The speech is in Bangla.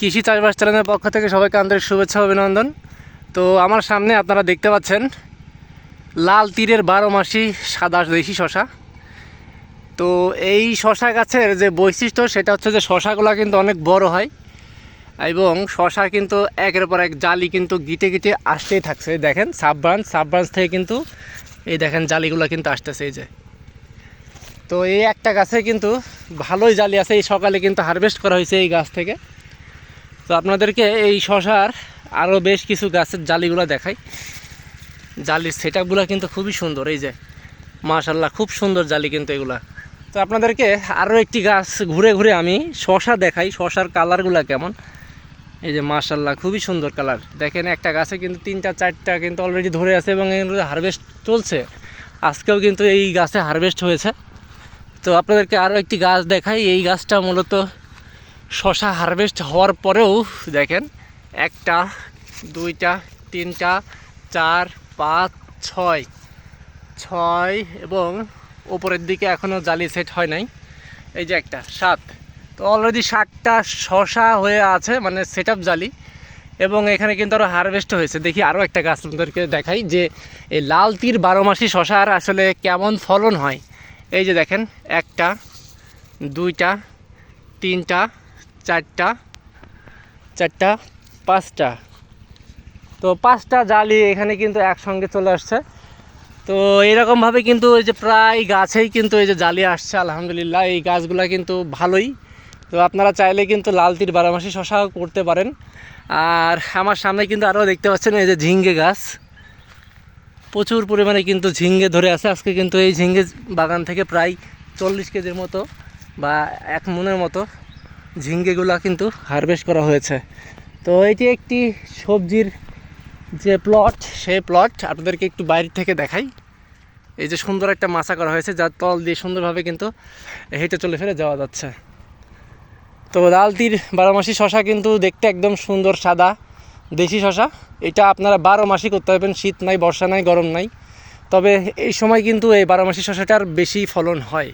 কৃষি চাষবাস চ্যানেলের পক্ষ থেকে সবাইকে আন্তরিক শুভেচ্ছা অভিনন্দন। তো আমার সামনে আপনারা দেখতে পাচ্ছেন, লাল তীরের বারো মাসি সাদা দেশি শশা। তো এই শশা গাছের যে বৈশিষ্ট্য সেটা হচ্ছে যে শশাগুলো কিন্তু অনেক বড় হয় এবং শশা কিন্তু একের পর এক জালি কিন্তু গিটে গিটে আসতেই থাকছে। দেখেন, সাব ব্রাঞ্চ সাব ব্রাঞ্চ থেকে কিন্তু এই দেখেন জালিগুলো কিন্তু আসতেছে এই যে। তো এই একটা গাছে কিন্তু ভালোই জালি আছে, এই সকালে কিন্তু হারভেস্ট করা হয়েছে এই গাছ থেকে। তো আপনাদেরকে এই শশার আরও বেশ কিছু গাছের জালিগুলো দেখাই। জালির সেট কিন্তু খুবই সুন্দর, এই যে মাশাল্লাহ খুব সুন্দর জালি কিন্তু এগুলা। তো আপনাদেরকে আরও একটি গাছ ঘুরে ঘুরে আমি শশা দেখাই, শশার কালারগুলো কেমন। এই যে মাশাল্লাহ খুবই সুন্দর কালার। দেখেন একটা গাছে কিন্তু তিনটা, চারটা কিন্তু অলরেডি ধরে আছে এবং হারভেস্ট চলছে। আজকেও কিন্তু এই গাছে হারভেস্ট হয়েছে। তো আপনাদেরকে আরও একটি গাছ দেখাই, এই গাছটা মূলত শশা হারভেস্ট হওয়ার পরেও, দেখেন, একটা, দুইটা, তিনটা, চার, পাঁচ, ছয়। ছয় এবং ওপরের দিকে এখনও জালি সেট হয় নাই। এই যে একটা, সাত। তো অলরেডি সাতটা শশা হয়ে আছে মানে সেট আপ জালি। এবং এখানে কিন্তু আরও হারভেস্ট হয়েছে। দেখি আরও একটা গাছ আপনাদেরকে দেখাই যে এই লাল তীর বারো মাসি শশার আসলে কেমন ফলন হয়। এই যে দেখেন, একটা, দুইটা, তিনটা চারটা চারটা, পাঁচটা। তো পাঁচটা জালি এখানে কিন্তু একসঙ্গে চলে আসছে। তো এরকমভাবে কিন্তু এই যে প্রায় গাছেই কিন্তু এই যে জালি আসছে, আলহামদুলিল্লাহ। এই গাছগুলো কিন্তু ভালোই। তো আপনারা চাইলে কিন্তু লাল তীর, বারোমাসি, শশা করতে পারেন। আর আমার সামনে কিন্তু আরও দেখতে পাচ্ছেন এই যে ঝিঙ্গে গাছ। প্রচুর পরিমাণে কিন্তু ঝিঙ্গে ধরে আছে। আজকে কিন্তু এই ঝিঙ্গে বাগান থেকে প্রায় চল্লিশ কেজির মতো বা এক মনের মতো। ঝিঙ্গেগুলো কিন্তু হারভেস্ট করা হয়েছে। তো এটি একটি সবজির যে প্লট সেই প্লট আপনাদেরকে একটু বাইরে থেকে দেখাই। এই যে সুন্দর একটা মাচা করা হয়েছে, যার তল দিয়ে সুন্দরভাবে কিন্তু হেঁটে চলে ফেলে যাওয়া যাচ্ছে। তো লালতির বারোমাসি শশা কিন্তু দেখতে একদম সুন্দর সাদা দেশি শশা। এটা আপনারা বারো মাসই করতে পারবেন, শীত নাই, বর্ষা নাই, গরম নাই। তবে এই সময় কিন্তু এই বারো মাসি শশাটার বেশি ফলন হয়।